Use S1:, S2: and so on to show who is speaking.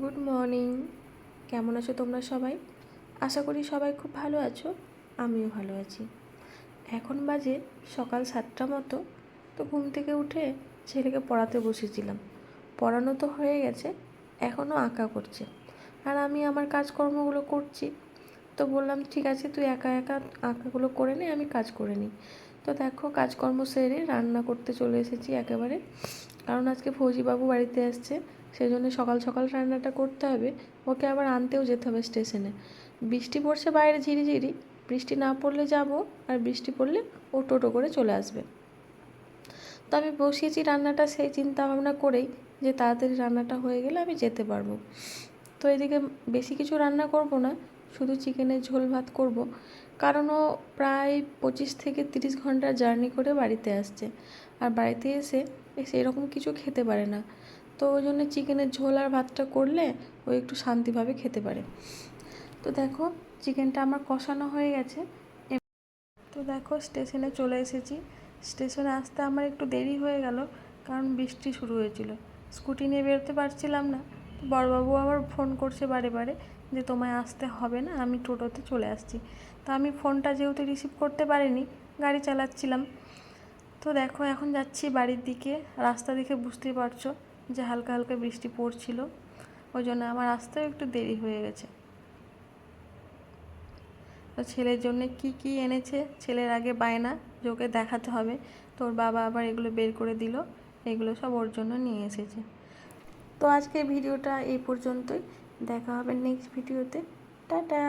S1: Good morning কেমন আছো তোমরা সবাই? আশা করি সবাই খুব ভালো আছো, আমিও ভালো আছি। এখন বাজে সকাল সাতটা মতো, তো ঘুম থেকে উঠে ছেলেকে পড়াতে বসেছিলাম। পড়ানো তো হয়ে গেছে এখনও আঁকা করছে। আর আমি আমার কাজকর্মগুলো করছি, তো বললাম, ঠিক আছে, তুই একা একা আঁকাগুলো করে নে, আমি কাজ করে নিই। তো দেখো, কাজকর্ম সেরে রান্না করতে চলে এসেছি একেবারে। কারণ আজকে ফৌজিবাবু বাড়িতে আসছে সেই জন্য সকাল সকাল রান্নাটা করতে হবে। ওকে আবার আনতেও যেতে হবে স্টেশনে। বৃষ্টি পড়ছে বাইরে ঝিরিঝিরি। বৃষ্টি না পড়লে যাব আর বৃষ্টি পড়লে ও টোটো করে চলে আসবে। তো আমি বসিয়েছি রান্নাটা সেই চিন্তা ভাবনা করেই যে তাড়াতাড়ি রান্নাটা হয়ে গেলে আমি যেতে পারব। তো এদিকে বেশি কিছু রান্না করব না, শুধু চিকেনের ঝোল ভাত করব। কারণ ও প্রায় পঁচিশ থেকে তিরিশ ঘণ্টা জার্নি করে বাড়িতে আসছে। আর বাড়িতে এসে সেরকম কিছু খেতে পারে না। তো ওই জন্য চিকেনের ঝোল আর ভাতটা করলে ও একটু শান্তিভাবে খেতে পারে। তো দেখো, চিকেনটা আমার কষানো হয়ে গেছে। তো দেখো, স্টেশনে চলে এসেছি। স্টেশনে আসতে আমার একটু দেরি হয়ে গেল, কারণ বৃষ্টি শুরু হয়েছিল। স্কুটি নিয়ে বেরোতে পারছিলাম না। বড়বাবু আবার ফোন করছে বারে বারে যে তোমায় আসতে হবে না, আমি টোটোতে চলে আসছি। তো আমি ফোনটা যেহেতু রিসিভ করতে পারিনি, গাড়ি চালাচ্ছিলাম। তো দেখো, এখন যাচ্ছি বাড়ির দিকে, রাস্তা দেখে বুঝতেই পারছ। যে হালকা হালকা বৃষ্টি পড়ছিল, ওই জন্য আমার আসতেও একটু দেরি হয়ে গেছে। তো ছেলের জন্য কি কি এনেছে? ছেলের আগে বায়না, যে ওকে দেখাতে হবে। তোর বাবা আবার এগুলো বের করে দিল, এগুলো সব ওর জন্য নিয়ে এসেছে। তো আজকে ভিডিওটা এই পর্যন্তই। দেখা হবে নেক্সট ভিডিওতে টাটা!